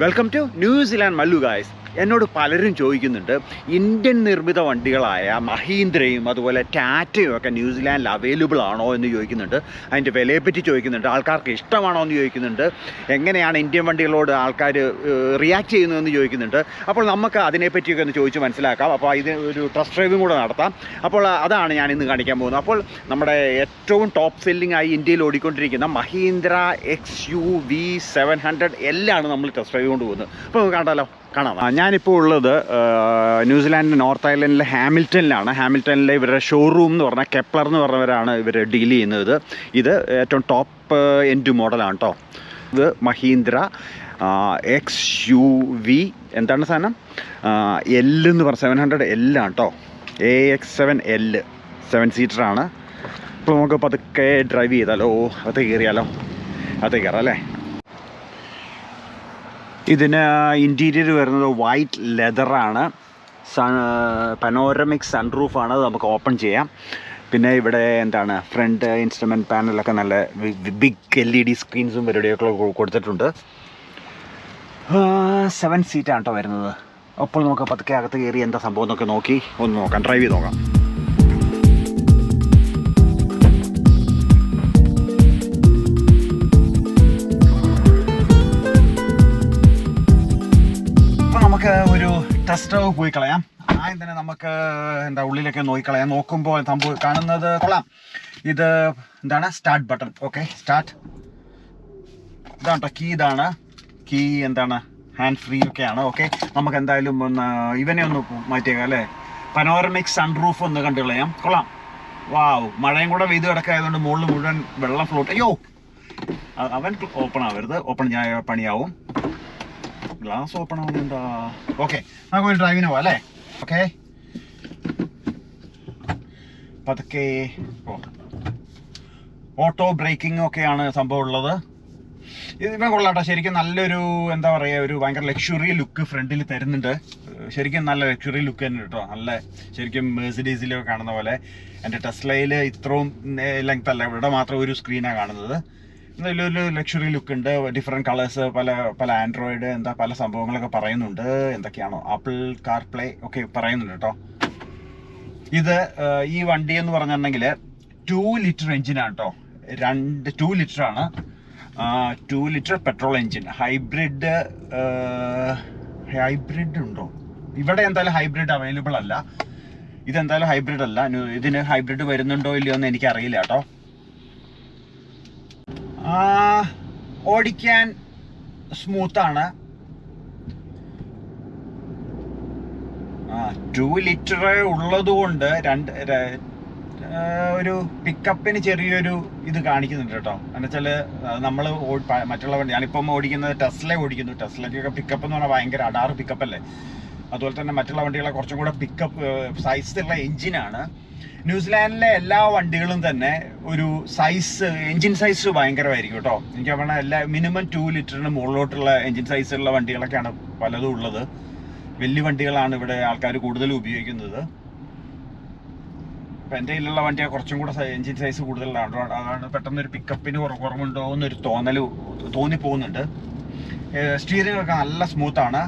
Welcome to New Zealand Mallu guys എന്നോട് പലരും ചോദിക്കുന്നുണ്ട് ഇന്ത്യൻ നിർമ്മിത വണ്ടികളായ മഹീന്ദ്രയും അതുപോലെ ടാറ്റയും ഒക്കെ ന്യൂസിലാൻഡിൽ അവൈലബിൾ ആണോ എന്ന് ചോദിക്കുന്നുണ്ട്. അതിന്റെ വിലയെപ്പറ്റി ചോദിക്കുന്നുണ്ട്. ആൾക്കാർക്ക് ഇഷ്ടമാണോ എന്ന് ചോദിക്കുന്നുണ്ട്. എങ്ങനെയാണ് ഇന്ത്യൻ വണ്ടികളോട് ആൾക്കാർ റിയാക്ട് ചെയ്യുന്നതെന്ന് ചോദിക്കുന്നുണ്ട്. അപ്പോൾ നമുക്ക് അതിനെപ്പറ്റിയൊക്കെ ഒന്ന് ചോദിച്ച് മനസ്സിലാക്കാം. അപ്പോൾ ഇത് ഒരു ടെസ്റ്റ് ഡ്രൈവും കൂടെ നടത്താം. അപ്പോൾ അതാണ് ഞാൻ ഇന്ന് കാണിക്കാൻ പോകുന്നത്. അപ്പോൾ നമ്മുടെ ഏറ്റവും ടോപ്പ് സെല്ലിംഗ് ആയി ഇന്ത്യയിൽ ഓടിക്കൊണ്ടിരിക്കുന്ന Mahindra X U V seven hundred എല്ലാമാണ് നമ്മൾ ടെസ്റ്റ് ഡ്രൈവ് കൊണ്ട് പോകുന്നത്. അപ്പോൾ നമുക്ക് കണ്ടാലോ? കാണാം. ഞാനിപ്പോൾ ഉള്ളത് ന്യൂസിലാൻഡ് നോർത്ത് ഐലൻഡിലെ ഹാമിൽട്ടണിലാണ്. ഹാമിൽട്ടണിലെ ഇവരുടെ ഷോറൂം എന്ന് പറഞ്ഞാൽ കെപ്ലർ എന്ന് പറഞ്ഞവരാണ് ഇവർ ഡീൽ ചെയ്യുന്നത്. ഇത് ഏറ്റവും ടോപ്പ് എൻഡ് മോഡലാണ് കേട്ടോ ഇത് മഹീന്ദ്ര എക്സ് യു വി എന്താണ് സാധനം? എൽ എന്ന് പറഞ്ഞ സെവൻ ഹൺഡ്രഡ് ആണ് കേട്ടോ A X seven L seven ആണ്. ഇപ്പോൾ നമുക്ക് പതുക്കെ ഡ്രൈവ് ചെയ്താലോ? അത് കയറിയാലോ? അത് കയറാം അല്ലേ? ഇതിന് ഇന്റീരിയർ വരുന്നത് വൈറ്റ് ലെതറാണ് സൺ പനോരമിക് സൺറൂഫാണ് അത് നമുക്ക് ഓപ്പൺ ചെയ്യാം. പിന്നെ ഇവിടെ എന്താണ് ഫ്രണ്ട് ഇൻസ്ട്രുമെന്റ് പാനലൊക്കെ നല്ല ബിഗ് എൽ ഇ ഡി സ്ക്രീൻസും പരിപാടിയൊക്കെ കൊടുത്തിട്ടുണ്ട്. സെവൻ സീറ്റാണ് കേട്ടോ വരുന്നത്. അപ്പോൾ നമുക്ക് പതുക്കെ അകത്ത് കയറി എന്താ സംഭവം എന്നൊക്കെ നോക്കി ഒന്ന് നോക്കാം. ഡ്രൈവ് ചെയ്ത് നോക്കാം. ഒരു ടെസ്റ്റ് ഡ്രൈവ് പോയി കളയാം. ആദ്യം തന്നെ നമുക്ക് എന്താ ഉള്ളിലൊക്കെ നോക്കിക്കളയാം നോക്കുമ്പോൾ സംഭവം കാണുന്നത് കൊള്ളാം. ഇത് എന്താണ്? സ്റ്റാർട്ട് ബട്ടൺ ഓക്കെ സ്റ്റാർട്ട് ഇതാണ് കേട്ടോ കീ ഇതാണ്. കീ എന്താണ്? ഹാൻഡ് ഫ്രീ ഒക്കെയാണ്. ഓക്കെ നമുക്ക് എന്തായാലും ഒന്ന് ഇവനെ ഒന്ന് മാറ്റിയേക്കാം അല്ലേ? പനോറമിക് സൺറൂഫ് ഒന്ന് കണ്ടു കളയാം കൊള്ളാം. വാവ് മഴയും കൂടെ വെയ്ത് കിടക്കായതുകൊണ്ട് മുകളിൽ മുഴുവൻ വെള്ളം ഫ്ലോട്ട് അയ്യോ! അവൻ ഓപ്പൺ ആവരുത്. ഓപ്പൺ പണിയാവും. ഗ്ലാസ് ഓപ്പൺ എന്താ ഓക്കെ നമുക്ക് ഒരു ഡ്രൈവിന് പോവാം അല്ലേ? ഓക്കെ പതുക്കെ ഓട്ടോ ബ്രേക്കിംഗ് ഒക്കെയാണ് സംഭവം ഉള്ളത്. ഇതിനെ കൊള്ളാട്ടോ. ശരിക്കും നല്ലൊരു എന്താ പറയുക ഒരു ഭയങ്കര ലക്ഷറി ലുക്ക് ഫ്രണ്ടിൽ തരുന്നുണ്ട്. ശരിക്കും നല്ല ലക്ഷറി ലുക്ക് തന്നെ കേട്ടോ. നല്ല ശരിക്കും മേഴ്സിഡീസിലൊക്കെ കാണുന്ന പോലെ. എന്റെ ടെസ്ലയിൽ ഇത്രയും ലെങ്ത് അല്ല. ഇവിടെ മാത്രം ഒരു സ്ക്രീനാണ് കാണുന്നത്. നല്ലൊരു ലക്ഷറി ലുക്ക് ഉണ്ട്. ഡിഫറെന്റ് കളേഴ്സ് പല പല ആൻഡ്രോയിഡ് എന്താ പല സംഭവങ്ങളൊക്കെ പറയുന്നുണ്ട്. എന്തൊക്കെയാണോ? ആപ്പിൾ കാർ പ്ലേ ഒക്കെ പറയുന്നുണ്ട് കേട്ടോ. ഇത് ഈ വണ്ടി എന്ന് പറഞ്ഞിട്ടുണ്ടെങ്കിൽ ടു ലിറ്റർ എഞ്ചിനാണ് കേട്ടോ. രണ്ട് ടു ലിറ്റർ ആണ്. Two litre petrol engine hybrid hybrid ഉണ്ടോ? ഇവിടെ എന്തായാലും ഹൈബ്രിഡ് അവൈലബിൾ അല്ല. ഇതെന്തായാലും ഹൈബ്രിഡ് അല്ല. ഇതിന് ഹൈബ്രിഡ് വരുന്നുണ്ടോ ഇല്ലയോ എന്ന് എനിക്കറിയില്ല കേട്ടോ. ഓടിക്കാൻ സ്മൂത്താണ് ടു ലിറ്റർ ഉള്ളതുകൊണ്ട് രണ്ട് ഒരു പിക്കപ്പിന് ചെറിയൊരു ഇത് കാണിക്കുന്നുണ്ട് കേട്ടോ. എന്നുവെച്ചാൽ നമ്മൾ മറ്റുള്ള വണ്ടി ഞാനിപ്പം ഓടിക്കുന്നത് ടെസ്ല ഓടിക്കുന്നു. ടെസ്ലയ്ക്കൊക്കെ പിക്കപ്പ് എന്ന് പറഞ്ഞാൽ ഭയങ്കര അടാറ് പിക്കപ്പ് അല്ലേ? അതുപോലെ തന്നെ മറ്റുള്ള വണ്ടികളെ കുറച്ചും കൂടെ പിക്കപ്പ് സൈസിലുള്ള എഞ്ചിനാണ് ന്യൂസിലാൻഡിലെ എല്ലാ വണ്ടികളും തന്നെ ഒരു സൈസ് എഞ്ചിൻ സൈസ് ഭയങ്കരമായിരിക്കും കേട്ടോ. എനിക്ക് പറഞ്ഞാൽ എല്ലാ മിനിമം ടു ലിറ്ററിന് മുകളിലോട്ടുള്ള എഞ്ചിൻ സൈസുള്ള വണ്ടികളൊക്കെയാണ് പലതും ഉള്ളത്. വലിയ വണ്ടികളാണ് ഇവിടെ ആൾക്കാർ കൂടുതൽ ഉപയോഗിക്കുന്നത്. ഇപ്പം എന്റെ കയ്യിലുള്ള വണ്ടിയെ കുറച്ചും കൂടെ എഞ്ചിൻ സൈസ് കൂടുതലാണ്. അതാണ് പെട്ടെന്ന് ഒരു പിക്കപ്പിന് കുറവുണ്ടോ എന്നൊരു തോന്നൽ തോന്നിപ്പോകുന്നുണ്ട്. സ്റ്റീറിംഗ് ഒക്കെ നല്ല സ്മൂത്താണ്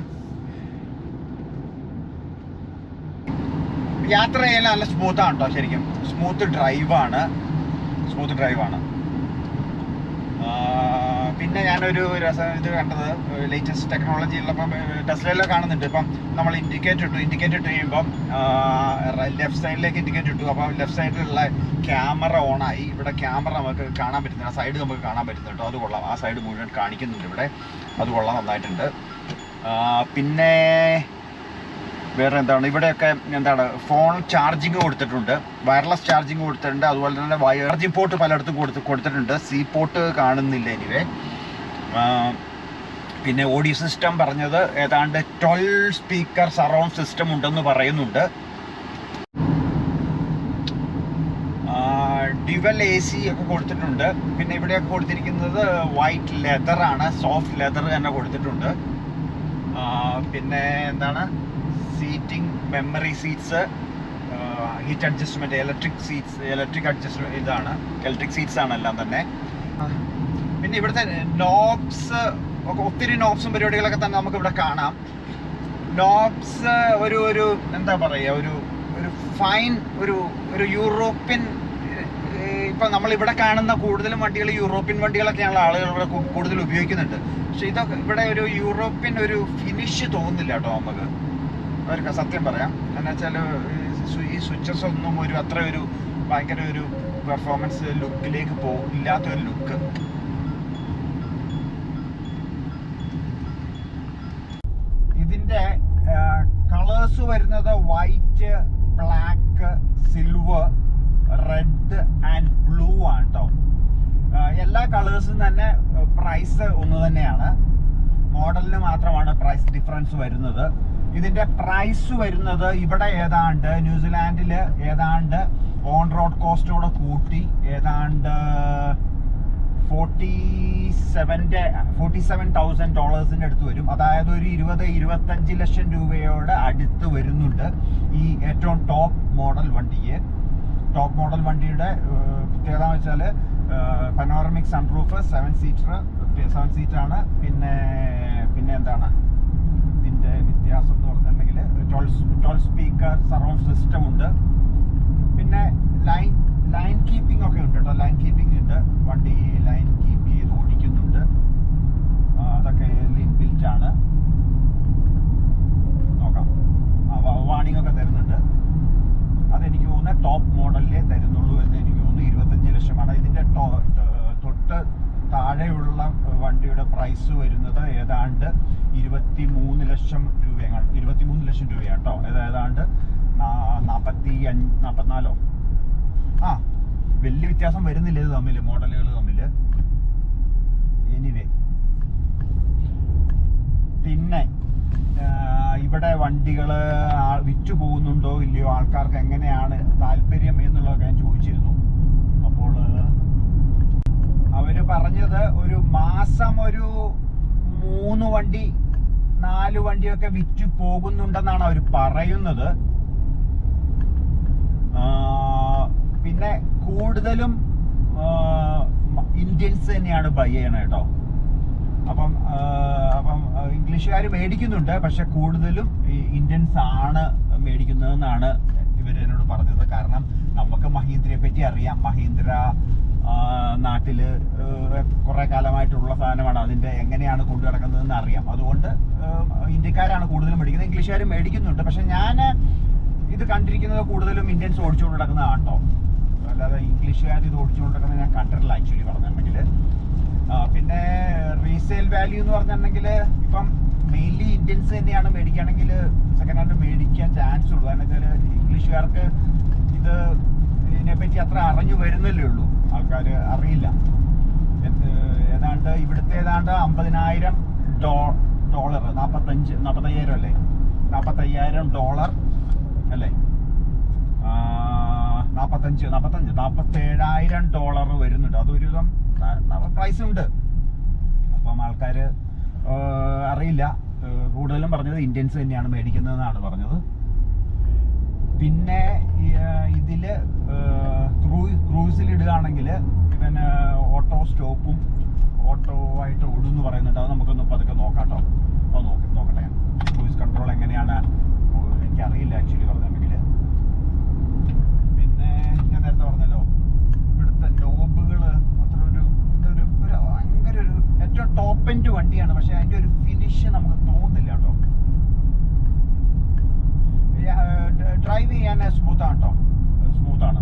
യാത്ര ചെയ്യാൻ നല്ല സ്മൂത്ത് ആണ് കേട്ടോ ശരിക്കും. സ്മൂത്ത് ഡ്രൈവാണ് സ്മൂത്ത് ഡ്രൈവാണ് പിന്നെ ഞാനൊരു രസം ഇത് കണ്ടത് ലേറ്റസ്റ്റ് ടെക്നോളജി ഉള്ളപ്പം ടെസ്ലയിലൊക്കെ കാണുന്നുണ്ട്. ഇപ്പം നമ്മൾ ഇൻഡിക്കേറ്റർ ഇട്ടു. ഇൻഡിക്കേറ്റർ ഇട്ട് കഴിയുമ്പം ലെഫ്റ്റ് സൈഡിലേക്ക് ഇൻഡിക്കേറ്റർ ഇട്ടു. അപ്പം ലെഫ്റ്റ് സൈഡിലുള്ള ക്യാമറ ഓണായി ഇവിടെ ക്യാമറ നമുക്ക് കാണാൻ പറ്റുന്നുണ്ട് സൈഡ് നമുക്ക് കാണാൻ പറ്റുന്നുണ്ട് അത് കൊള്ളാം. ആ സൈഡ് മുഴുവൻ കാണിക്കുന്നുണ്ട് ഇവിടെ. അത് കൊള്ളാം നന്നായിട്ടുണ്ട്. പിന്നെ വേറെ എന്താണ് ഇവിടെയൊക്കെ എന്താണ്? ഫോൺ ചാർജിങ് കൊടുത്തിട്ടുണ്ട്. വയർലെസ് ചാർജിങ് കൊടുത്തിട്ടുണ്ട്. അതുപോലെ തന്നെ ചാർജിങ് പോർട്ട് പലയിടത്തും കൊടുത്ത് കൊടുത്തിട്ടുണ്ട്. സി പോർട്ട് കാണുന്നില്ല എനിവേ പിന്നെ ഓഡിയോ സിസ്റ്റം പറഞ്ഞത് ഏതാണ്ട് ട്വൽവ് സ്പീക്കർ സറൗണ്ട് സിസ്റ്റം ഉണ്ടെന്ന് പറയുന്നുണ്ട്. ഡിവൽ എ സി ഒക്കെ കൊടുത്തിട്ടുണ്ട്. പിന്നെ ഇവിടെയൊക്കെ കൊടുത്തിരിക്കുന്നത് വൈറ്റ് ലെതറാണ് സോഫ്റ്റ് ലെതർ തന്നെ കൊടുത്തിട്ടുണ്ട്. പിന്നെ എന്താണ്? Seating memory seats heat adjustment electric seats electric adjustment ഇതാണ്. ഇലക്ട്രിക് സീറ്റ്സ് ആണ് എല്ലാം തന്നെ. പിന്നെ ഇവിടുത്തെ നോബ്സ് ഒക്കെ ഒത്തിരി നോബ്സും പരിപാടികളൊക്കെ തന്നെ നമുക്ക് ഇവിടെ കാണാം നോബ്സ് ഒരു ഒരു എന്താ പറയുക ഒരു ഒരു ഫൈൻ ഒരു ഒരു യൂറോപ്യൻ ഇപ്പൊ നമ്മൾ ഇവിടെ കാണുന്ന കൂടുതലും വണ്ടികൾ യൂറോപ്യൻ വണ്ടികളൊക്കെയാണ് ആളുകൾ ഇവിടെ കൂടുതൽ ഉപയോഗിക്കുന്നുണ്ട്. പക്ഷെ ഇതൊക്കെ ഇവിടെ ഒരു യൂറോപ്യൻ ഒരു ഫിനിഷ് തോന്നുന്നില്ല കേട്ടോ നമുക്ക് അവർക്ക് സത്യം പറയാം. എന്ന് വെച്ചാൽ ഈ സ്വിച്ചസ് ഒന്നും ഒരു അത്ര ഒരു ഭയങ്കര ഒരു പെർഫോമൻസ് ലുക്കിലേക്ക് പോകും ഇല്ലാത്തൊരു ലുക്ക് ഇതിന്റെ കളേഴ്സ് വരുന്നത് white black silver red and blue ആണ് കേട്ടോ എല്ലാ കളേഴ്സും തന്നെ പ്രൈസ് ഒന്ന് തന്നെയാണ്. മോഡലിന് മാത്രമാണ് പ്രൈസ് ഡിഫറൻസ് വരുന്നത്. ഇതിന്റെ പ്രൈസ് വരുന്നത് ഇവിടെ ഏതാണ്ട് ന്യൂസിലാൻഡിൽ ഏതാണ്ട് ഓൺ റോഡ് കോസ്റ്റോടെ കൂട്ടി ഏതാണ്ട് ഫോർട്ടി സെവന്റെ ഫോർട്ടി സെവൻ തൗസൻഡ് ഡോളേഴ്സിന്റെ അടുത്ത് വരും. അതായത് ഒരു ഇരുപത് ഇരുപത്തഞ്ച് ലക്ഷം രൂപയോട് അടുത്ത് വരുന്നുണ്ട് ഈ ഏറ്റവും ടോപ്പ് മോഡൽ വണ്ടിക്ക് ടോപ്പ് മോഡൽ വണ്ടിയുടെ പ്രത്യേകത എന്ന് വെച്ചാൽ panoramic sunroof seven seater seven സീറ്റാണ് പിന്നെ പിന്നെ എന്താണ്? ഇതിന്റെ വ്യത്യാസം ട്വൽവ് സ്പീക്കർ സറൗണ്ട് സിസ്റ്റം ഉണ്ട്. പിന്നെ ലൈൻ ലൈൻ കീപ്പിംഗ് ഒക്കെ ഉണ്ട് കേട്ടോ. ലൈൻ കീപ്പിംഗ് ഉണ്ട്. വണ്ടി ലൈൻ കീപ്പ് ചെയ്ത് ഓടിക്കുന്നുണ്ട്. അതൊക്കെ ബിൽറ്റ് ആണ്. നോക്കാം. വാണിംഗ് ഒക്കെ തരുന്നുണ്ട്. അതെനിക്ക് തോന്നുന്നത് ടോപ്പ് മോഡലിലേ തരുന്നുള്ളൂ എന്ന് എനിക്ക് തോന്നുന്നു. ഇരുപത്തഞ്ച് ലക്ഷമാണ്. ഇതിന്റെ തൊട്ട് താഴെയുള്ള വണ്ടിയുടെ പ്രൈസ് വരുന്നത് ഏതാണ്ട് ഇരുപത്തി മൂന്ന് ലക്ഷം രൂപയാണ് ഇരുപത്തി മൂന്ന് ലക്ഷം രൂപയാണ് കേട്ടോ ഏതാണ്ട് നാൽപ്പത്തി അഞ്ച് നാൽപ്പത്തിനാലോ ആ വലിയ വ്യത്യാസം വരുന്നില്ല ഇത് തമ്മിൽ മോഡലുകൾ തമ്മിൽ എനിവേ പിന്നെ ഇവിടെ വണ്ടികൾ വിറ്റു പോകുന്നുണ്ടോ ഇല്ലയോ ആൾക്കാർക്ക് എങ്ങനെയാണ് താല്പര്യം എന്നുള്ളതൊക്കെ ഞാൻ ചോദിച്ചിരുന്നു. അപ്പോൾ അവർ പറഞ്ഞത് ഒരു മാസം ഒരു മൂന്ന് വണ്ടി നാല് വണ്ടിയൊക്കെ വിറ്റു പോകുന്നുണ്ടെന്നാണ് അവർ പറയുന്നത്. പിന്നെ കൂടുതലും ഇന്ത്യൻസ് തന്നെയാണ് ബൈ ചെയ്യണത് കേട്ടോ. അപ്പം അപ്പം ഇംഗ്ലീഷുകാർ മേടിക്കുന്നുണ്ട് പക്ഷെ കൂടുതലും ഇന്ത്യൻസ് ആണ് മേടിക്കുന്നതെന്നാണ് ഇവർ എന്നോട് പറഞ്ഞത്. കാരണം നമുക്ക് മഹീന്ദ്രയെ പറ്റി അറിയാം. മഹീന്ദ്ര ആ, കുറേ കാലമായിട്ടുള്ള സാധനമാണ് അതിന്റെ എങ്ങനെയാണ് കൊണ്ടു നടക്കുന്നതെന്ന് അറിയാം. അതുകൊണ്ട് ഇന്ത്യക്കാരാണ് കൂടുതലും മേടിക്കുന്നത്. ഇംഗ്ലീഷുകാരും മേടിക്കുന്നുണ്ട്. പക്ഷെ ഞാൻ ഇത് കണ്ടിരിക്കുന്നത് കൂടുതലും ഇന്ത്യൻസ് ഓടിച്ചുകൊണ്ട് നടക്കുന്നതാണ് അല്ലാതെ ഇംഗ്ലീഷുകാർ ഇത് ഓടിച്ചുകൊണ്ട് നടക്കുന്നത് ഞാൻ കണ്ടിട്ടില്ല ആക്ച്വലി പറഞ്ഞിട്ടുണ്ടെങ്കിൽ പിന്നെ റീസെയിൽ വാല്യൂ എന്ന് പറഞ്ഞിട്ടുണ്ടെങ്കിൽ ഇപ്പം മെയിൻലി ഇന്ത്യൻസ് തന്നെയാണ് മേടിക്കുകയാണെങ്കിൽ സെക്കൻഡ് ഹാൻഡ് മേടിക്കാൻ ചാൻസ് ഉള്ളൂ. കാരണം വെച്ചാൽ ഇംഗ്ലീഷുകാർക്ക് ഇത് ഇതിനെപ്പറ്റി അത്ര അറിഞ്ഞു വരുന്നല്ലേ ഉള്ളൂ. ആൾക്കാർ അറിയില്ല. ഏതാണ്ട് ഇവിടുത്തെ ഏതാണ്ട് അമ്പതിനായിരം ഡോ ഡോളർ നാൽപ്പത്തഞ്ച് നാൽപ്പത്തയ്യായിരം അല്ലേ? നാൽപ്പത്തയ്യായിരം ഡോളർ അല്ലേ? നാൽപ്പത്തഞ്ച് നാൽപ്പത്തഞ്ച് നാൽപ്പത്തേഴായിരം ഡോളർ വരുന്നുണ്ട്. അതൊരുവിധം പ്രൈസ് ഉണ്ട് അപ്പം ആൾക്കാർ അറിയില്ല. കൂടുതലും പറഞ്ഞത് ഇന്ത്യൻസ് തന്നെയാണ് മേടിക്കുന്നതെന്നാണ് പറഞ്ഞത്. പിന്നെ ഇതിൽ ക്രൂ ക്രൂസിൽ ഇടുകയാണെങ്കിൽ ഇവൻ ഓട്ടോ സ്റ്റോപ്പും ഓട്ടോ ആയിട്ട് ഓടും എന്ന് പറയുന്നുണ്ട്. അത് നമുക്കൊന്ന് പതുക്കെ നോക്കാം കേട്ടോ. അത് നോക്കി നോക്കട്ടെ ക്രൂസ് കൺട്രോൾ എങ്ങനെയാണ്? എനിക്കറിയില്ല ആക്ച്വലി പറഞ്ഞിട്ടുണ്ടെങ്കിൽ ഞാൻ നേരത്തെ ഒരു ഒരു ഭയങ്കര ഒരു ഏറ്റവും ടോപ്പ് എൻഡ് വണ്ടിയാണ്. പക്ഷെ അതിന്റെ ഒരു ഫിനിഷ് നമുക്ക് തോന്നുന്നില്ല കേട്ടോ. ഡ്രൈവ് ചെയ്യാൻ സ്മൂത്ത് ആണ് കേട്ടോ സ്മൂത്ത് ആണ്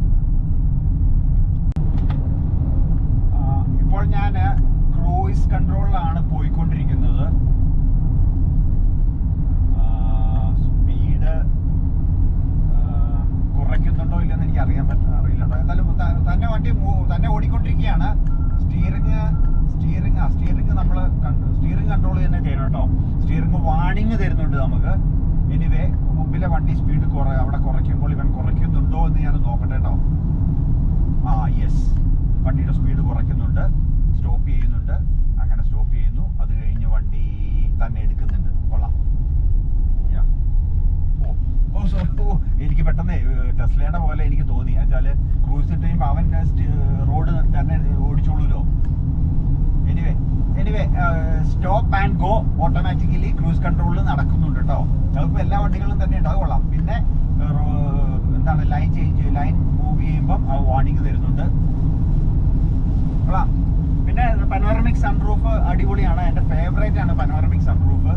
ആ, ഇപ്പോൾ ഞാൻ ക്രൂയിസ് കൺട്രോളിലാണ് പോയിക്കൊണ്ടിരിക്കുന്നത് സ്പീഡ് കുറയ്ക്കുന്നുണ്ടോ ഇല്ലെന്ന് എനിക്ക് അറിയാൻ പറ്റില്ല അറിയില്ല കേട്ടോ എന്തായാലും ത- തന്നെ വണ്ടി മൂ- തന്നെ ഓടിക്കൊണ്ടിരിക്കുകയാണ് സ്റ്റിയറിങ് സ്റ്റിയറിങ് ആ സ്റ്റിയറിങ് നമ്മൾ സ്റ്റിയറിങ് കൺട്രോൾ തന്നെ ചെയ്യണം കേട്ടോ സ്റ്റിയറിങ് വാണിംഗ് തരുന്നുണ്ട് നമുക്ക് എനിവേ മുമ്പിലെ വണ്ടി സ്പീഡ് കുറ അവിടെ കുറയ്ക്കുമ്പോൾ ഇവൻ കുറയ്ക്കുന്നുണ്ടോ എന്ന് ഞാൻ നോക്കട്ടെ കേട്ടോ ആ യെസ് വണ്ടിയുടെ സ്പീഡ് കുറയ്ക്കുന്നുണ്ട് സ്റ്റോപ്പ് ചെയ്യുന്നുണ്ട് അങ്ങനെ സ്റ്റോപ്പ് ചെയ്യുന്നു അത് കഴിഞ്ഞ് വണ്ടി തന്നെ എടുക്കുന്നുണ്ട് കൊള്ളാം Yeah. ഓ ഓ സോ ഓ എനിക്ക് പെട്ടെന്ന് ടെസ്ലയുടെ പോലെ എനിക്ക് തോന്നി എന്നുവെച്ചാൽ ക്രൂസ് ഇട്ട് കഴിയുമ്പോൾ അവൻ റോഡ് തന്നെ ഓടിച്ചോളൂലോ anyway anyway stop and go automatically cruise കൺട്രോളിൽ നടക്കുന്നുണ്ട് കേട്ടോ അതിപ്പോൾ എല്ലാ വണ്ടികളും തന്നെ ഉണ്ട് കൊള്ളാം. പിന്നെ എന്താണ് ലൈൻ ചേഞ്ച് ലൈൻ മൂവ് ചെയ്യുമ്പം ആ വാണിംഗ് തരുന്നുണ്ട്. കൊള്ളാം. പിന്നെ പനോറമിക് സൺറൂഫ് അടിപൊളിയാണ്. എന്റെ ഫേവറേറ്റ് ആണ് പനോറമിക് സൺറൂഫ്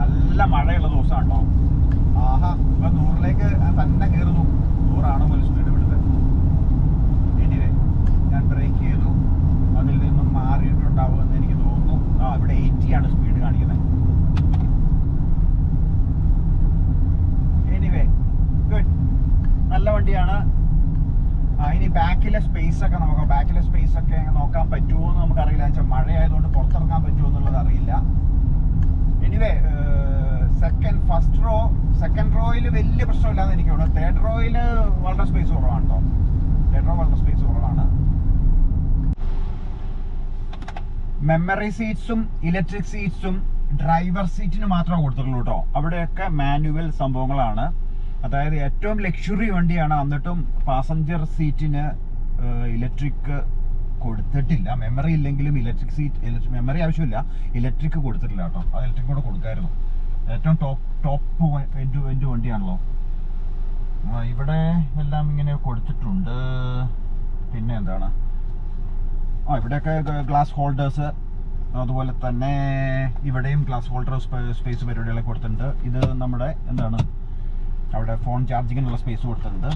നല്ല മഴയുള്ള ദിവസമാണ് ആഹാ ഇപ്പൊ നൂറിലേക്ക് തന്നെ കയറുന്നു. നൂറാണ് പോലും സ്പീഡ് ഇവിടുത്തെ. എനിവേ ഞാൻ ബ്രേക്ക് ചെയ്തു. അതിൽ നിന്നും മാറിയിട്ടുണ്ടാവുമെന്ന് എനിക്ക് തോന്നുന്നു. ആ ഇവിടെ എയ്റ്റി ആണ് സ്പീഡ് കാണിക്കുന്നത് എനിവേ ഗുഡ് നല്ല വണ്ടിയാണ്. ഇനി ബാക്കിലെ സ്പേസ് ഒക്കെ നമുക്ക് ബാക്കിലെ സ്പേസ് ഒക്കെ നോക്കാൻ പറ്റുമോ എന്ന് നമുക്കറിയില്ല. വെച്ചാൽ മഴയായതുകൊണ്ട് പുറത്തിറങ്ങാൻ പറ്റുമോ എന്നുള്ളത് അറിയില്ല anyway second first row second റോയിൽ വലിയ പ്രശ്നമില്ലാന്ന് എനിക്ക് തോന്നുന്നു. തേർഡ് റോയിൽ വളരെ സ്പേസ് കുറവാണ് കേട്ടോ തേർഡ് റോ വളരെ സ്പേസ് കുറവാണ്. മെമ്മറി സീറ്റ്സും ഇലക്ട്രിക് സീറ്റ്സും ഡ്രൈവർ സീറ്റിന് മാത്രമേ കൊടുത്തിട്ടുള്ളൂ കേട്ടോ അവിടെയൊക്കെ മാനുവൽ സംഭവങ്ങളാണ്. അതായത് ഏറ്റവും ലക്ഷറി വണ്ടിയാണ്. എന്നിട്ടും പാസഞ്ചർ സീറ്റിന് ഇലക്ട്രിക് കൊടുത്തിട്ടില്ല. മെമ്മറി ഇല്ലെങ്കിലും ഇലക്ട്രിക് സീറ്റ് മെമ്മറി ആവശ്യമില്ല. ഇലക്ട്രിക് കൊടുത്തിട്ടില്ല കേട്ടോ അത് ഇലക്ട്രിക് കൂടെ കൊടുക്കായിരുന്നു. ഏറ്റവും ടോപ്പ് ടോപ്പ് എന്റെ എന്റെ വണ്ടിയാണല്ലോ. ഇവിടെ എല്ലാം ഇങ്ങനെ കൊടുത്തിട്ടുണ്ട്. പിന്നെ എന്താണ്? ആ ഇവിടെയൊക്കെ ഗ്ലാസ് ഹോൾഡേഴ്സ് അതുപോലെ തന്നെ ഇവിടെയും ഗ്ലാസ് ഹോൾഡർ സ്പേസ് പരിപാടികളൊക്കെ കൊടുത്തിട്ടുണ്ട്. ഇത് നമ്മുടെ എന്താണ്? അവിടെ ഫോൺ ചാർജിങ്ങിനുള്ള സ്പേസ് കൊടുത്തിട്ടുണ്ട്.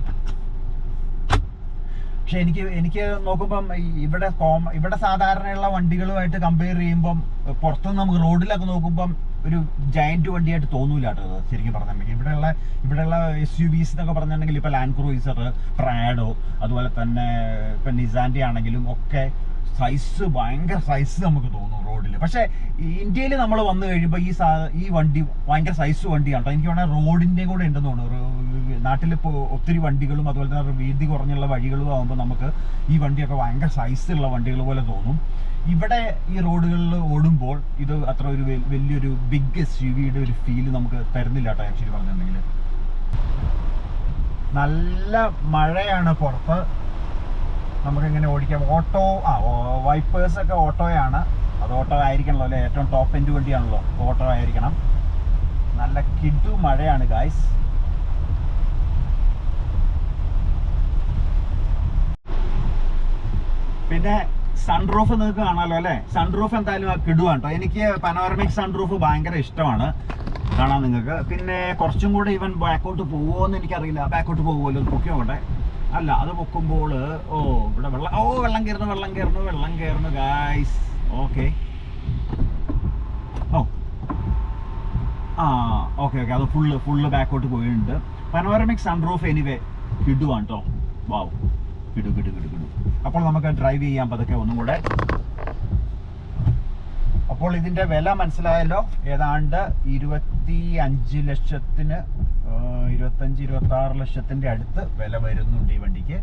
പക്ഷെ എനിക്ക് എനിക്ക് നോക്കുമ്പം ഇവിടെ കോമ ഇവിടെ സാധാരണയുള്ള വണ്ടികളുമായിട്ട് കമ്പയർ ചെയ്യുമ്പം പുറത്തുനിന്ന് നമുക്ക് റോഡിലൊക്കെ നോക്കുമ്പം ഒരു ജയന്റ് വണ്ടിയായിട്ട് തോന്നൂല കേട്ടോ ശരിക്കും പറഞ്ഞിട്ടുണ്ടെങ്കിൽ ഇവിടെയുള്ള ഇവിടെയുള്ള എസ് യു ബിസ് എന്നൊക്കെ പറഞ്ഞിട്ടുണ്ടെങ്കിൽ ഇപ്പൊ ലാൻഡ് ക്രൂയിസർ പ്രാഡോ അതുപോലെ തന്നെ ഇപ്പൊ നിസാൻഡി ആണെങ്കിലും ഒക്കെ സൈസ് ഭയങ്കര സൈസ് നമുക്ക് തോന്നും റോഡിൽ പക്ഷേ ഇന്ത്യയിൽ നമ്മൾ വന്നു കഴിയുമ്പോൾ ഈ ഈ വണ്ടി ഭയങ്കര സൈസ് വണ്ടിയാണ്. കേട്ടോ എനിക്ക് വേണമെങ്കിൽ റോഡിന്റെ കൂടെ ഉണ്ടെന്ന് തോന്നുന്നു. നാട്ടിൽ ഇപ്പോൾ ഒത്തിരി വണ്ടികളും അതുപോലെ തന്നെ വീതി കുറഞ്ഞുള്ള വഴികളും ആകുമ്പോൾ നമുക്ക് ഈ വണ്ടിയൊക്കെ ഭയങ്കര ഉള്ള വണ്ടികൾ പോലെ തോന്നും. ഇവിടെ ഈ റോഡുകളിൽ ഓടുമ്പോൾ ഇത് അത്ര ഒരു വലിയൊരു ബിഗ് എസ് യു വിയുടെ ഒരു ഫീൽ നമുക്ക് തരുന്നില്ല കേട്ടോ ആക്ച്വലി പറഞ്ഞിട്ടുണ്ടെങ്കിൽ നല്ല മഴയാണ് പുറത്ത്. നമുക്കിങ്ങനെ ഓടിക്കാം. ഓട്ടോ ആ വൈപ്പേഴ്സ് ഒക്കെ ഓട്ടോയാണ്. അത് ഓട്ടോ ആയിരിക്കണല്ലോ അല്ലേ? ഏറ്റവും ടോപ്പ് എൻഡ് വണ്ടിയാണല്ലോ. ഓട്ടോ ആയിരിക്കണം. നല്ല കിഡു മഴയാണ് ഗായ്സ് പിന്നെ സൺറൂഫ് നിങ്ങൾക്ക് കാണാമല്ലോ അല്ലേ? സൺറൂഫ് എന്തായാലും ആ കിടുവാണ് കേട്ടോ എനിക്ക് പനോറമിക് സൺറൂഫ് ഭയങ്കര ഇഷ്ടമാണ്. കാണാൻ നിങ്ങൾക്ക്. പിന്നെ കുറച്ചും കൂടെ ഇവൻ ബാക്കോട്ട് പോവുമോ എന്ന് എനിക്കറിയില്ല. ബാക്കോട്ട് പോകുമല്ലോ പൊക്കി നോക്കട്ടെ അല്ല അത് പൊക്കുമ്പോൾ ഓ ഇവിടെ വെള്ളം ഓ വെള്ളം കയറുന്നു വെള്ളം കയറുന്നു വെള്ളം കയറുന്നു ഗായ്സ് ഓക്കെ ഓ. ആ ഓക്കെ ഓക്കെ അത് ഫുള്ള് ഫുള്ള് ബാക്കോട്ട് പോയിട്ടുണ്ട്. പനോറമിക് സൺറൂഫ് എനിവേ കിടുവാണ് കേട്ടോ വാവ് കിടു കിടു കിടു കിടു. അപ്പോൾ നമുക്ക് ഡ്രൈവ് ചെയ്യാൻ പതുക്കെ ഒന്നും കൂടെ. അപ്പോൾ ഇതിന്റെ വില മനസ്സിലായല്ലോ. ഏതാണ്ട് ഇരുപത്തി അഞ്ച് ലക്ഷത്തിന് ഇരുപത്തഞ്ച് ഇരുപത്തി ആറ് ലക്ഷത്തിന്റെ അടുത്ത് വില വരുന്നുണ്ട് ഈ വണ്ടിക്ക്.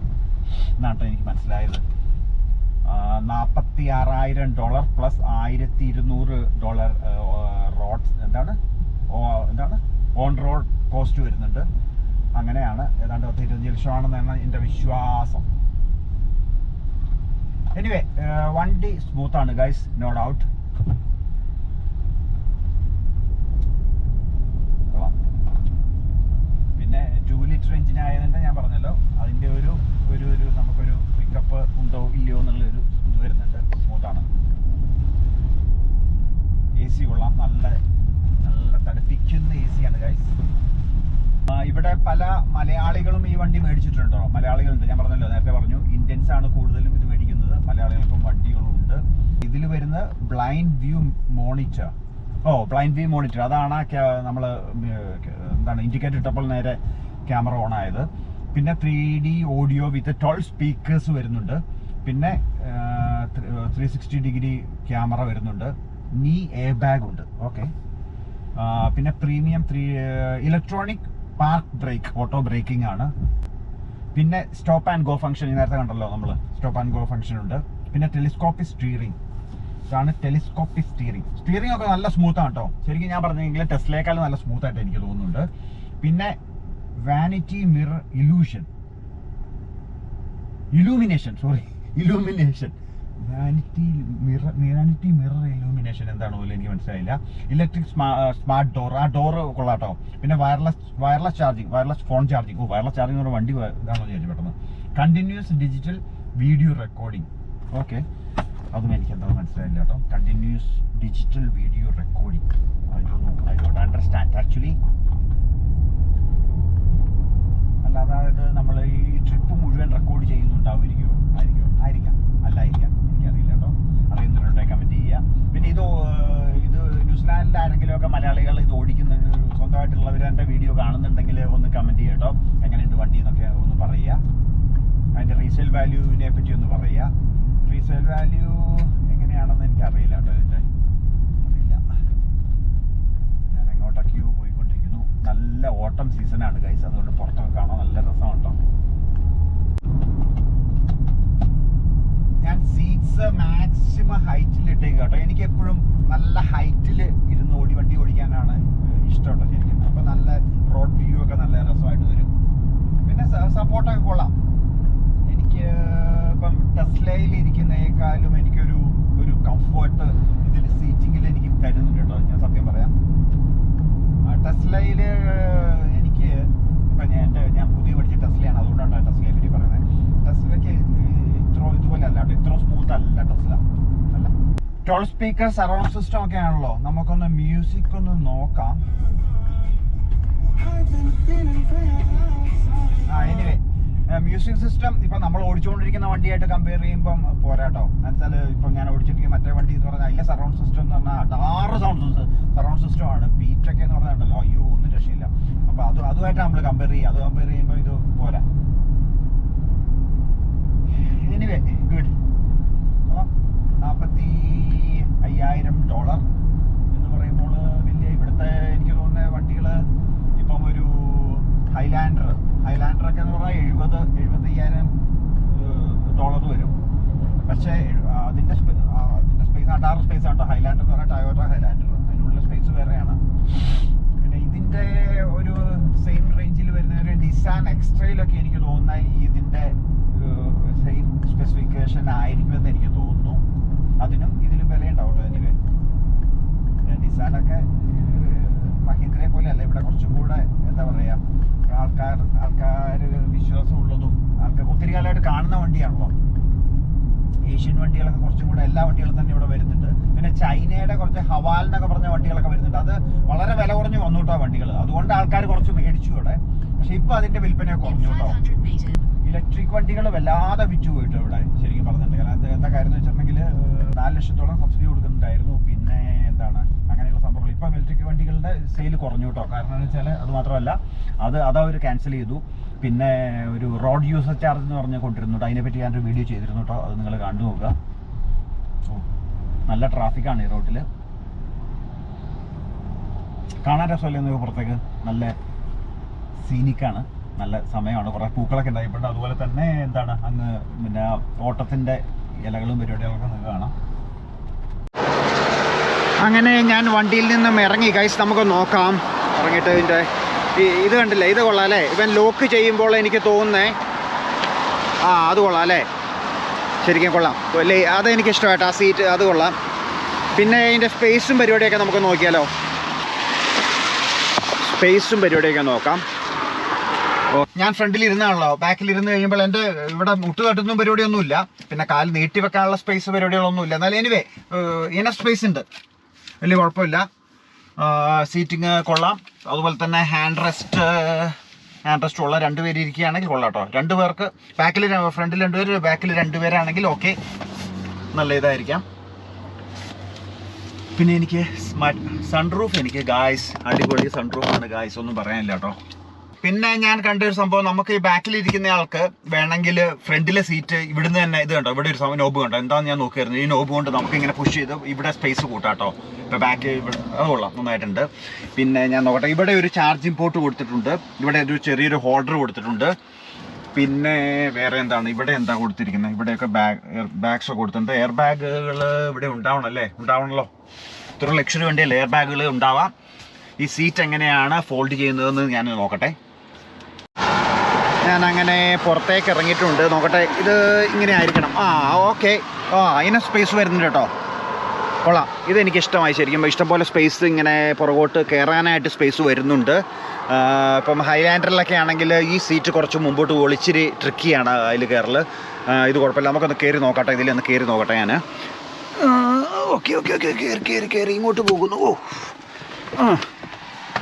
എന്നാട്ടോ എനിക്ക് മനസ്സിലായത്. നാൽപ്പത്തി ആറായിരം ഡോളർ പ്ലസ് ആയിരത്തി ഇരുന്നൂറ് ഡോളർ റോഡ് എന്താണ്? എന്താണ്? ഓൺ റോഡ് കോസ്റ്റ് വരുന്നുണ്ട്. അങ്ങനെയാണ് ഏതാണ്ട് പത്ത് ഇരുപത്തഞ്ച് ലക്ഷമാണെന്നാണ് എന്റെ വിശ്വാസം. എനിവേ വണ്ടി സ്മൂത്താണ് ഗൈസ് നോ ഡൗട്ട് പിന്നെ ടു ലിറ്റർ എഞ്ചിൻ തന്നെ ഞാൻ പറഞ്ഞല്ലോ അതിന്റെ ഒരു ഒരു ഒരു നമുക്കൊരു പിക്കപ്പ് ഉണ്ടോ ഇല്ലയോ എന്നുള്ളൊരു ഇത് വരുന്നുണ്ട്. സ്മൂത്താണ് എ സി കൊള്ളാം. നല്ല നല്ല തണുപ്പിക്കുന്ന എ സിയാണ് ഗൈസ് ഇവിടെ പല മലയാളികളും ഈ വണ്ടി മേടിച്ചിട്ടുണ്ടോ? മലയാളികളുണ്ട്. ഞാൻ പറഞ്ഞല്ലോ നേരത്തെ പറഞ്ഞു ഇന്ത്യൻസ് ആണ് കൂടുതലും ഇത് മേടിക്കുന്നത്. മലയാളികൾക്കും വണ്ടികളുണ്ട് ഇതിൽ വരുന്ന ബ്ലൈൻഡ് വ്യൂ മോണിറ്റർ ഓ ബ്ലൈൻഡ് വ്യൂ മോണിറ്റർ അതാണ് നമ്മൾ എന്താണ് ഇൻഡിക്കേറ്റർ ഇട്ടപ്പോൾ നേരെ ക്യാമറ ഓൺ ആയത് പിന്നെ three D audio with twelve speakers വരുന്നുണ്ട്. പിന്നെ ത്രീ സിക്സ്റ്റി ഡിഗ്രി ക്യാമറ വരുന്നുണ്ട്. നീ എയർ ബാഗ് ഉണ്ട്. ഓക്കെ. പിന്നെ premium three electronic park brake auto braking ആണ്. പിന്നെ സ്റ്റോപ്പ് ആൻഡ് ഗോ ഫംഗ്ഷൻ നേരത്തെ കണ്ടല്ലോ നമ്മൾ സ്റ്റോപ്പ് ആൻഡ് ഗോ ഫംഗ്ഷൻ ഉണ്ട്. പിന്നെ ടെലിസ്കോപ്പിക് സ്റ്റീറിംഗ് ഇതാണ് ടെലിസ്കോപ്പിക് സ്റ്റീറിംഗ് സ്റ്റീറിംഗ് ഒക്കെ നല്ല സ്മൂത്താണ് കേട്ടോ ശരിക്കും ഞാൻ പറഞ്ഞെങ്കിൽ ടെസ്റ്റിലേക്കാൾ നല്ല സ്മൂത്ത് ആയിട്ട് എനിക്ക് തോന്നുന്നുണ്ട്. പിന്നെ vanity mirror illusion illumination sorry illumination vanity mirror vanity mirror illumination എന്താണ് എനിക്ക് മനസ്സിലായില്ല. ഇലക്ട്രിക് സ്മാർട്ട് ഡോർ ആ ഡോർ കൊള്ളാട്ടോ. പിന്നെ wireless wireless charging wireless phone charging ഓ വയർലെസ് ചാർജിങ് വണ്ടി ഇതാണോ ചോദിച്ചു പെട്ടെന്ന്. Continuous digital video recording okay അതും എനിക്ക് എന്താ മനസ്സിലായില്ല കേട്ടോ. Continuous digital video recording I don't I don't understand actually അല്ല അതായത് നമ്മൾ ഈ ട്രിപ്പ് മുഴുവൻ റെക്കോർഡ് ചെയ്യുന്നുണ്ടാവുമായിരിക്കുമോ ആയിരിക്കും. ആയിരിക്കാം. അല്ലായിരിക്കാം എനിക്കറിയില്ല കേട്ടോ. അറിയുന്നവരുടെ കമന്റ് ചെയ്യുക. പിന്നെ ഇത് ഇത് ന്യൂസിലാൻഡിൽ ആരെങ്കിലുമൊക്കെ മലയാളികൾ ഇത് ഓടിക്കുന്ന സ്വന്തമായിട്ടുള്ളവരെ വീഡിയോ കാണുന്നുണ്ടെങ്കിൽ ഒന്ന് കമന്റ് ചെയ്യുക കേട്ടോ. എങ്ങനെയുണ്ട് വണ്ടി എന്നൊക്കെ ഒന്ന് പറയുക. അതിന്റെ റീസെയിൽ വാല്യൂവിനെ പറ്റി ഒന്ന് പറയുക. റീസെയിൽ വാല്യൂ എങ്ങനെയാണെന്ന് എനിക്ക് അറിയില്ല കേട്ടോ ഇതിന്റെ. അറിയില്ല. ഞാൻ പോയിക്കൊണ്ടിരിക്കുന്നു. നല്ല ഓട്ടം സീസണാണ് ഗൈസ് അതുകൊണ്ട് പുറത്തൊക്കെ കാണാൻ നല്ല രസമാണ് കേട്ടോ ഞാൻ സീറ്റ്സ് മാക്സിമം ഹൈറ്റിൽ ഇട്ടേക്ക് കേട്ടോ. എനിക്ക് എപ്പോഴും നല്ല ഹൈറ്റിൽ ഇരുന്ന് ഓടി വണ്ടി ഓടിക്കാനാണ് ഇഷ്ടം കേട്ടോ ശരിക്കും. അപ്പം നല്ല റോഡ് വ്യൂ ഒക്കെ നല്ല രസമായിട്ട് വരും. പിന്നെ സപ്പോർട്ടൊക്കെ കൊള്ളാം. എനിക്ക് ഇപ്പം ടെസ്ലയിൽ ഇരിക്കുന്നതിനേക്കാളും എനിക്കൊരു ഒരു കംഫർട്ട് ഇതിൽ സീറ്റിങ്ങിൽ എനിക്ക് തരുന്നുണ്ട് കേട്ടോ. ഞാൻ സത്യം പറയാം. ടെസ്ലയിൽ എനിക്ക് ഇപ്പം ഞാൻ എന്റെ ഞാൻ പുതിയ പഠിച്ച ടെസ്ലയാണ് അതുകൊണ്ടാണ് ടെസ്ലയെ പറ്റി പറയുന്നത്. ടെസ്ലയ്ക്ക് അല്ല കേട്ടോ ഇത്ര സ്മൂത്ത് അല്ല ടെസ്ല. അല്ല. ട്വൽവ് സ്പീക്കർ സറൗണ്ട് സിസ്റ്റം ഒക്കെ ആണല്ലോ. നമുക്കൊന്ന് മ്യൂസിക് ഒന്ന് നോക്കാം. ആ എനിവേ മ്യൂസിക് സിസ്റ്റം ഇപ്പം നമ്മൾ ഓടിച്ചുകൊണ്ടിരിക്കുന്ന വണ്ടിയായിട്ട് കമ്പയർ ചെയ്യുമ്പം പോരാട്ടോ. എന്നുവെച്ചാൽ ഇപ്പം ഞാൻ ഓടിച്ചിരിക്കുന്ന മറ്റേ വണ്ടി എന്ന് പറഞ്ഞാൽ അതിലെ സറൗണ്ട് സിസ്റ്റം എന്ന് പറഞ്ഞാൽ അടാറ് സൗണ്ട് സറൗണ്ട് സിസ്റ്റം ആണ്. ബീറ്റൊക്കെ എന്ന് പറഞ്ഞാൽ ഉണ്ടല്ലോ. അയ്യോ ഒന്നും രക്ഷയില്ല. അപ്പോൾ അത് അതുമായിട്ട് നമ്മൾ കമ്പയർ ചെയ്യുക. അത് കമ്പയർ ചെയ്യുമ്പോൾ ഇത് പോരാ എനിവേ ഗുഡ് നാൽപ്പത്തി അയ്യായിരം ഡോളർ എന്ന് പറയുമ്പോൾ വലിയ ഇവിടുത്തെ എനിക്ക് തോന്നുന്ന വണ്ടികൾ ഇപ്പം ഒരു ഹൈലാൻഡർ ഹൈലാൻഡർ ഒക്കെ എന്ന് പറഞ്ഞാൽ എഴുപത് എഴുപത്തയ്യായിരം ഡോളർ വരും പക്ഷേ ആ, അതിന്റെ സ്പേ- ആ, അതിന്റെ സ്പേസ് അടാറ് സ്പേസ് ആണ് ഹൈലാൻഡർ എന്ന് പറഞ്ഞാൽ ടയോട്ട ഹൈലാൻഡർ അതിനുള്ള സ്പേസ് വേറെയാണ് പിന്നെ ഇതിന്റെ ഒരു സെയിം റേഞ്ചിൽ വരുന്ന ഒരു നിസാൻ എക്സ്ട്രയിലൊക്കെ എനിക്ക് തോന്നുന്ന ഇതിന്റെ സെയിം സ്പെസിഫിക്കേഷൻ ആയിരിക്കുമെന്ന് എനിക്ക് തോന്നുന്നു അതിനും ഇതിലും വിലയുണ്ടാവും എനിവേ നിസാനൊക്കെ മഹീന്ദ്രയെ പോലെ അല്ല ഇവിടെ കുറച്ചും കൂടെ എന്താ പറയാ ആൾക്കാർ ആൾക്കാർ വിശ്വാസമുള്ളതും ആൾക്കാർ കാലമായിട്ട് കാണുന്ന വണ്ടിയാണല്ലോ ഏഷ്യൻ വണ്ടികളൊക്കെ കുറച്ചും കൂടെ എല്ലാ വണ്ടികളും തന്നെ ഇവിടെ വരുന്നുണ്ട്. പിന്നെ ചൈനയുടെ കുറച്ച് ഹവാൽ എന്നൊക്കെ പറഞ്ഞ വണ്ടികളൊക്കെ വരുന്നുണ്ട്. അത് വളരെ വില കുറഞ്ഞ് വന്നു കേട്ടോ വണ്ടികൾ അതുകൊണ്ട് ആൾക്കാർ കുറച്ച് മേടിച്ചു ഇവിടെ. പക്ഷെ ഇപ്പൊ അതിന്റെ വിൽപ്പന കുറഞ്ഞു കേട്ടോ. ഇലക്ട്രിക് വണ്ടികൾ വല്ലാതെ വിറ്റു പോയിട്ട് ഇവിടെ ശരിക്കും പറഞ്ഞിട്ടുണ്ടെങ്കിൽ. അത് എന്താ കാര്യം എന്ന് വെച്ചിട്ടുണ്ടെങ്കിൽ നാല് ലക്ഷത്തോളം സബ്സിഡി കൊടുക്കുന്നുണ്ടായിരുന്നു. പിന്നെ എന്താണ് അങ്ങനെയുള്ള സംഭവങ്ങൾ. ഇപ്പം ഇലക്ട്രിക് വണ്ടികളുടെ സെയിൽ കുറഞ്ഞു കേട്ടോ. കാരണം എന്ന് വെച്ചാൽ അത് മാത്രമല്ല അത് അത് ക്യാൻസൽ ചെയ്തു. പിന്നെ ഒരു റോഡ് യൂസർ ചാർജ് എന്ന് പറഞ്ഞ് കൊണ്ടിരുന്നു കേട്ടോ. അതിനെപ്പറ്റി ഞാനൊരു വീഡിയോ ചെയ്തിരുന്നു കേട്ടോ. അത് നിങ്ങൾ കണ്ടു നോക്കുക. നല്ല ട്രാഫിക്കാണ് ഈ റോട്ടിൽ കാണാൻ രസമല്ലേ നിങ്ങൾക്ക് പുറത്തേക്ക്? നല്ല സീനിക്കാണ് നല്ല സമയമാണ്. കുറേ പൂക്കളൊക്കെ ഉണ്ടായിട്ടുണ്ട്. അതുപോലെ തന്നെ എന്താണ് അങ്ങ് പിന്നെ ഓട്ടത്തിന്റെ ഇലകളും പരിപാടികളൊക്കെ നിങ്ങൾക്ക് കാണാം. അങ്ങനെ ഞാൻ വണ്ടിയിൽ നിന്നും ഇറങ്ങി. ഗൈസ് നമുക്ക് നോക്കാം. ഇറങ്ങിയിട്ട് ഇതിന്റെ ഇത് കണ്ടില്ലേ? ഇത് കൊള്ളാം അല്ലേ? ഇവൻ ലോക്ക് ചെയ്യുമ്പോൾ എനിക്ക് തോന്നുന്നേ ആ അത് കൊള്ളാം അല്ലേ? ശരിക്കും കൊള്ളാം. അല്ലേ അതെനിക്ക് ഇഷ്ടമായിട്ട് ആ സീറ്റ് അത് കൊള്ളാം. പിന്നെ ഇതിന്റെ സ്പേസും പരിപാടിയൊക്കെ നമുക്ക് നോക്കിയാലോ? സ്പേസും പരിപാടിയൊക്കെ നോക്കാം. ഞാൻ ഫ്രണ്ടിൽ ഇരുന്നാണല്ലോ. ബാക്കിൽ ഇരുന്ന് കഴിയുമ്പോൾ എന്റെ ഇവിടെ മുട്ട് തട്ടുന്ന പരിപാടിയൊന്നുമില്ല. പിന്നെ കാൽ നീട്ടി വെക്കാനുള്ള സ്പേസ് പരിപാടികളൊന്നുമില്ല. എന്നാലും എനിവേ ഇന സ്പേസ് ഉണ്ട്. വലിയ കുഴപ്പമില്ല. സീറ്റിംഗ് കൊള്ളാം. അതുപോലെ തന്നെ ഹാൻഡ് റെസ്റ്റ് ഹാൻഡ് റെസ്റ്റ് ഉള്ള രണ്ടുപേര് ഇരിക്കുകയാണെങ്കിൽ കൊള്ളാം കേട്ടോ രണ്ട് പേർക്ക് ബാക്കിൽ ഫ്രണ്ടിൽ രണ്ടുപേര് ബാക്കിൽ രണ്ടുപേരാണെങ്കിൽ ഓക്കെ നല്ല ഇതായിരിക്കാം. പിന്നെ എനിക്ക് സ്മാർട്ട് സൺറൂഫ് എനിക്ക് ഗായ്സ് അടിപൊളി സൺറൂഫാണ് ഗായ്സ് ഒന്നും പറയാനില്ല കേട്ടോ പിന്നെ ഞാൻ കണ്ട ഒരു സംഭവം നമുക്ക് ഈ ബാക്കിൽ ഇരിക്കുന്ന ആൾക്ക് വേണമെങ്കിൽ ഫ്രണ്ടിലെ സീറ്റ് ഇവിടുന്ന് തന്നെ ഇത് കണ്ടോ? ഇവിടെ ഒരു സംഭവം നോബ് കണ്ടോ? എന്താന്ന് ഞാൻ നോക്കിയായിരുന്നു. ഈ നോബ് കൊണ്ട് നമുക്ക് ഇങ്ങനെ പുഷ് ചെയ്ത് ഇവിടെ സ്പേസ് കൂട്ടാട്ടോ. ഇപ്പൊ ബാക്ക് അത് കൊള്ളാം നന്നായിട്ടുണ്ട്. പിന്നെ ഞാൻ നോക്കട്ടെ. ഇവിടെ ഒരു ചാർജിങ് പോർട്ട് കൊടുത്തിട്ടുണ്ട്. ഇവിടെ ഒരു ചെറിയൊരു ഹോൾഡർ കൊടുത്തിട്ടുണ്ട്. പിന്നെ വേറെ എന്താണ്? ഇവിടെ എന്താ കൊടുത്തിരിക്കുന്നത് ഇവിടെയൊക്കെ ബാഗ് എയർ ബാഗ്സ് കൊടുത്തിട്ടുണ്ട്. എയർ ബാഗുകൾ ഇവിടെ ഉണ്ടാവണം അല്ലേ? ഉണ്ടാവണല്ലോ. ഇത്ര ലക്ഷറി വേണ്ടിയല്ലേ? എയർ ബാഗുകൾ ഉണ്ടാവാം. ഈ സീറ്റ് എങ്ങനെയാണ് ഫോൾഡ് ചെയ്യുന്നതെന്ന് ഞാൻ നോക്കട്ടെ. ഞാൻ അങ്ങനെ പുറത്തേക്ക് ഇറങ്ങിയിട്ടുണ്ട്. നോക്കട്ടെ ഇത് ഇങ്ങനെ ആയിരിക്കണം. ആ ഓക്കെ. ആ അതിന് സ്പേസ് വരുന്നുണ്ട് കേട്ടോ. കൊള്ളാം. ഇതെനിക്ക് ഇഷ്ടമായി ശരിക്കും. ഇഷ്ടംപോലെ സ്പേസ് ഇങ്ങനെ പുറകോട്ട് കയറാനായിട്ട് സ്പേസ് വരുന്നുണ്ട്. ഇപ്പം ഹൈലാൻഡറിലൊക്കെ ആണെങ്കിൽ ഈ സീറ്റ് കുറച്ച് മുമ്പോട്ട് ഒളിച്ചിരി ട്രിക്കിയാണ് അതിൽ കയറൽ ഇത് കുഴപ്പമില്ല. നമുക്കൊന്ന് കയറി നോക്കട്ടെ. ഇതിലൊന്ന് കയറി നോക്കട്ടെ ഞാൻ ഓക്കെ ഓക്കെ ഓക്കെ കയറി കയറി കയറി ഇങ്ങോട്ട് പോകുന്നു. ഓ.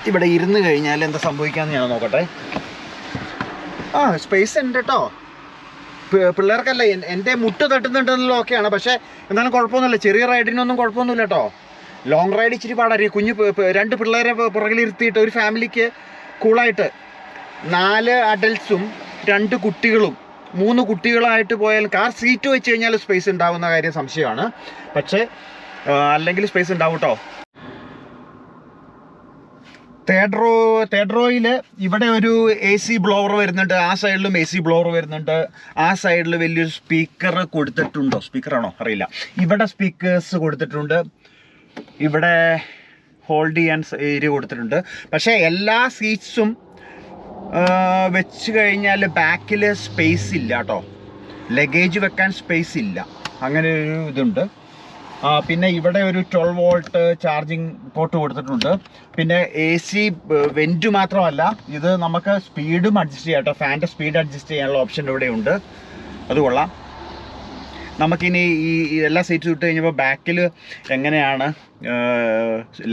ഇവിടെ ഇരുന്ന് കഴിഞ്ഞാൽ എന്താ സംഭവിക്കാമെന്ന് ഞാൻ നോക്കട്ടെ. ആ സ്പേസ് ഉണ്ട് കേട്ടോ പിള്ളേർക്കല്ല എന്റെ മുട്ട് തട്ടുന്നുണ്ടെന്നുള്ള ഓക്കെയാണ് പക്ഷേ എന്നാലും കുഴപ്പമൊന്നുമില്ല. ചെറിയ റൈഡിനൊന്നും കുഴപ്പമൊന്നുമില്ല കേട്ടോ ലോങ് റൈഡ് ഇച്ചിരി പാടായിരിക്കും. കുഞ്ഞ് രണ്ട് പിള്ളേരെ പുറകിലിരുത്തിയിട്ട് ഒരു ഫാമിലിക്ക് കൂളായിട്ട് നാല് അഡൽട്സും രണ്ട് കുട്ടികളും മൂന്ന് കുട്ടികളായിട്ട് പോയാൽ കാർ സീറ്റ് വെച്ച് കഴിഞ്ഞാൽ സ്പേസ് ഉണ്ടാകുന്ന കാര്യം സംശയമാണ്. പക്ഷേ അല്ലെങ്കിൽ സ്പേസ് ഉണ്ടാവും കേട്ടോ തേർഡ് തേഡ്രോയിൽ ഇവിടെ ഒരു എ സി ബ്ലോവർ വരുന്നുണ്ട്. ആ സൈഡിലും എ സി ബ്ലോവർ വരുന്നുണ്ട്. ആ സൈഡിൽ വലിയൊരു സ്പീക്കർ കൊടുത്തിട്ടുണ്ടോ? സ്പീക്കറാണോ അറിയില്ല. ഇവിടെ സ്പീക്കേഴ്സ് കൊടുത്തിട്ടുണ്ട്. ഇവിടെ ഹോൾഡ് ചെയ്യാൻ ഏരിയ കൊടുത്തിട്ടുണ്ട്. പക്ഷേ എല്ലാ സീറ്റ്സും വെച്ച് കഴിഞ്ഞാൽ ബാക്കിൽ സ്പേസ് ഇല്ല കേട്ടോ ലഗേജ് വെക്കാൻ സ്പേസ് ഇല്ല. അങ്ങനെ ഒരു ഇതുണ്ട്. പിന്നെ ഇവിടെ ഒരു ട്വൽവ് വോൾട്ട് ചാർജിങ് പോർട്ട് കൊടുത്തിട്ടുണ്ട്. പിന്നെ എ സി വെന്റ് മാത്രമല്ല ഇത് നമുക്ക് സ്പീഡും അഡ്ജസ്റ്റ് ചെയ്യാം കേട്ടോ. ഫാന്റെ സ്പീഡ് അഡ്ജസ്റ്റ് ചെയ്യാനുള്ള ഓപ്ഷൻ ഇവിടെ ഉണ്ട്. അത് കൊള്ളാം. നമുക്കിനി ഈ എല്ലാ സീറ്റ് ഇട്ട് കഴിഞ്ഞപ്പോൾ ബാക്കിൽ എങ്ങനെയാണ്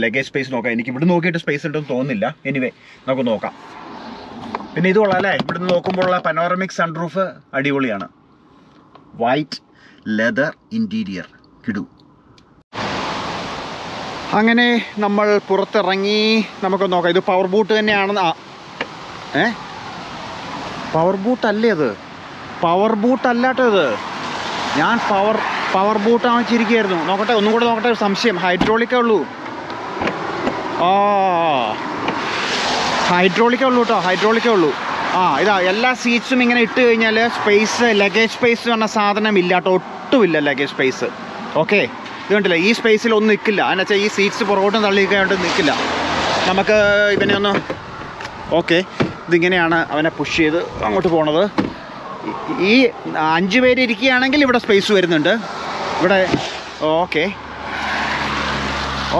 ലഗേജ് സ്പേസ് നോക്കാം. എനിക്ക് ഇവിടെ നോക്കിയിട്ട് സ്പേസ് ഉണ്ടെന്ന് തോന്നുന്നില്ല. എനിവേ നമുക്ക് നോക്കാം. പിന്നെ ഇത് കൊള്ളാം അല്ലേ? ഇവിടുന്ന് നോക്കുമ്പോഴുള്ള പനോറമിക് സൺറൂഫ് അടിപൊളിയാണ്. വൈറ്റ് ലെതർ ഇന്റീരിയർ കിടു. അങ്ങനെ നമ്മൾ പുറത്തിറങ്ങി നമുക്ക് നോക്കാം. ഇത് പവർ ബൂട്ട് തന്നെയാണെന്ന് ആ. ഏ? പവർ ബൂട്ടല്ലേ അത്? പവർ ബൂട്ട് അല്ലാട്ടോ ഇത്. ഞാൻ പവർ പവർ ബൂട്ടാണ് വെച്ചിരിക്കുകയായിരുന്നു. നോക്കട്ടെ ഒന്നും കൂടെ നോക്കട്ടെ സംശയം. ഹൈഡ്രോളിക്കേ ഉള്ളൂ. ആ ഹൈഡ്രോളിക്കേ ഉള്ളൂ കേട്ടോ ഹൈഡ്രോളിക്കേ ഉള്ളൂ. ആ ഇതാ എല്ലാ സീറ്റ്സും ഇങ്ങനെ ഇട്ട് കഴിഞ്ഞാൽ സ്പേസ് ലഗേജ് സ്പേസ് എന്ന് പറഞ്ഞ സാധനം ഇല്ല കേട്ടോ ഒട്ടുമില്ല ലഗേജ് സ്പേസ് ഓക്കെ ഇത് കണ്ടില്ല ഈ സ്പേസിൽ ഒന്നും നിൽക്കില്ല എന്ന് വെച്ചാൽ ഈ സീറ്റ്സ് പുറകോട്ടും തള്ളിക്കാണ്ട് നിൽക്കില്ല നമുക്ക് ഇവനെ ഒന്ന് ഓക്കെ. ഇതിങ്ങനെയാണ് അവനെ പുഷ് ചെയ്ത് അങ്ങോട്ട് പോണത്. ഈ അഞ്ച് പേര് ഇരിക്കുകയാണെങ്കിൽ ഇവിടെ സ്പേസ് വരുന്നുണ്ട്. ഇവിടെ ഓക്കെ.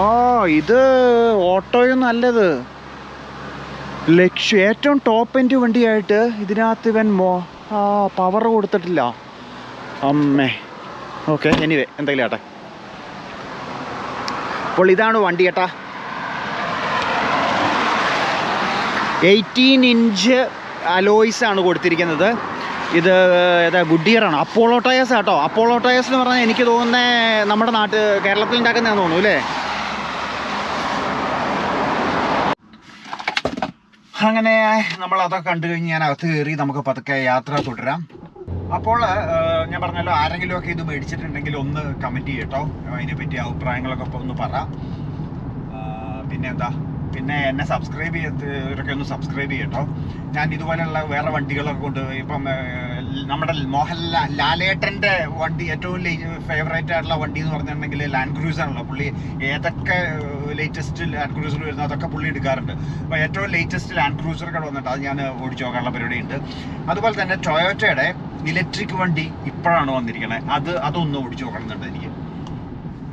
ഓ ഇത് ഓട്ടോയും നല്ലത്. ലക്ഷ്യം ഏറ്റവും ടോപ്പ് എൻഡ് വണ്ടിയായിട്ട് ഇതിനകത്ത് ഇവൻ മോ ആ പവർ കൊടുത്തിട്ടില്ല. അമ്മേ. ഓക്കെ എനിവേ എന്തെങ്കിലും ആട്ടെ. അപ്പോൾ ഇതാണ് വണ്ടി ഏട്ടാ. എയ്റ്റീൻ ഇഞ്ച് അലോയ്സ് ആണ് കൊടുത്തിരിക്കുന്നത്. ഇത് ഏതാ ഗുഡിയറാണ് അപ്പോളോ ടയേഴ്സ് കേട്ടോ അപ്പോളോ ടയേഴ്സ് എന്ന് പറഞ്ഞാൽ എനിക്ക് തോന്നുന്നത് നമ്മുടെ നാട്ട് കേരളത്തിൽ ഉണ്ടാക്കുന്നതാണെന്ന് തോന്നുന്നു അല്ലേ? അങ്ങനെ നമ്മൾ അതൊക്കെ കണ്ടു കഴിഞ്ഞ് ഞാൻ അകത്ത് കയറി നമുക്ക് പതുക്കെ യാത്ര തുടരാം. അപ്പോൾ ഞാൻ പറഞ്ഞല്ലോ ആരെങ്കിലും ഒക്കെ ഇത് മേടിച്ചിട്ടുണ്ടെങ്കിൽ ഒന്ന് കമന്റ് ചെയ്യട്ടോ അതിനെ പറ്റി അഭിപ്രായങ്ങളൊക്കെ ഒന്ന് പറ. പിന്നെ എന്താ പിന്നെ എന്നെ സബ്സ്ക്രൈബ് ചെയ്തവരൊക്കെ ഒന്ന് സബ്സ്ക്രൈബ് ചെയ്യട്ടോ ഞാൻ ഇതുപോലെയുള്ള വേറെ വണ്ടികളൊക്കെ കൊണ്ട് ഇപ്പം നമ്മുടെ മോഹൻലാൽ ലാലേട്ടന്റെ വണ്ടി ഏറ്റവും ഫേവറേറ്റ് ആയിട്ടുള്ള വണ്ടി എന്ന് പറഞ്ഞിട്ടുണ്ടെങ്കിൽ ലാൻഡ് ക്രൂസർ ആണല്ലോ. പുള്ളി ഏതൊക്കെ ലേറ്റസ്റ്റ് ലാൻഡ് ക്രൂസർ വരുന്നോ അതൊക്കെ പുള്ളി എടുക്കാറുണ്ട്. അപ്പോൾ ഏറ്റവും ലേറ്റസ്റ്റ് ലാൻഡ് ക്രൂസറുകൾ വന്നിട്ട് അത് ഞാൻ ഓടിച്ചു നോക്കാനുള്ള പരിപാടിയുണ്ട്. അതുപോലെ തന്നെ ടൊയോറ്റയുടെ ഇലക്ട്രിക് വണ്ടി ഇപ്പോഴാണ് വന്നിരിക്കുന്നത് അത് അതൊന്ന് ഓടിച്ചു നോക്കണമെന്നുണ്ട് എനിക്ക്.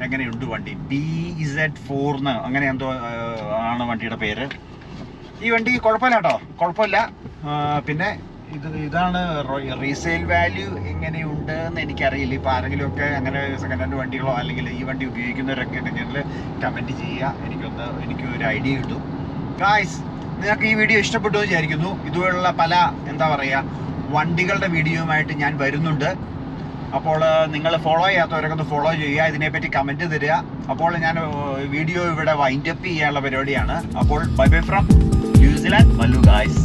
എങ്ങനെയുണ്ട് വണ്ടി? ബി ഇസഡ് ഫോർന്ന് അങ്ങനെ എന്തോ ആണ് വണ്ടിയുടെ പേര്. ഈ വണ്ടി കുഴപ്പമില്ല കേട്ടോ. കുഴപ്പമില്ല. പിന്നെ ഇത് ഇതാണ് റീസെയിൽ വാല്യൂ എങ്ങനെയുണ്ട് എന്ന് എനിക്കറിയില്ല. ഇപ്പോൾ ആരെങ്കിലുമൊക്കെ അങ്ങനെ സെക്കൻഡ് ഹാൻഡ് വണ്ടികളോ അല്ലെങ്കിൽ ഈ വണ്ടി ഉപയോഗിക്കുന്നവരൊക്കെ ഉണ്ടെങ്കിൽ കമന്റ് ചെയ്യുക. എനിക്കൊന്ന് എനിക്ക് ഒരു ഐഡിയ കിട്ടും. ഗായ്സ് നിങ്ങൾക്ക് ഈ വീഡിയോ ഇഷ്ടപ്പെട്ടു വിചാരിക്കുന്നു. ഇതുപോലുള്ള പല എന്താ പറയുക വണ്ടികളുടെ വീഡിയോയുമായിട്ട് ഞാൻ വരുന്നുണ്ട്. അപ്പോൾ നിങ്ങൾ ഫോളോ ചെയ്യാത്തവരൊക്കെ ഒന്ന് ഫോളോ ചെയ്യുക. ഇതിനെപ്പറ്റി കമന്റ് തരിക. അപ്പോൾ ഞാൻ വീഡിയോ ഇവിടെ വൈൻഡപ്പ് ചെയ്യാനുള്ള പരിപാടിയാണ്. അപ്പോൾ bye bye from New Zealand Mallu guys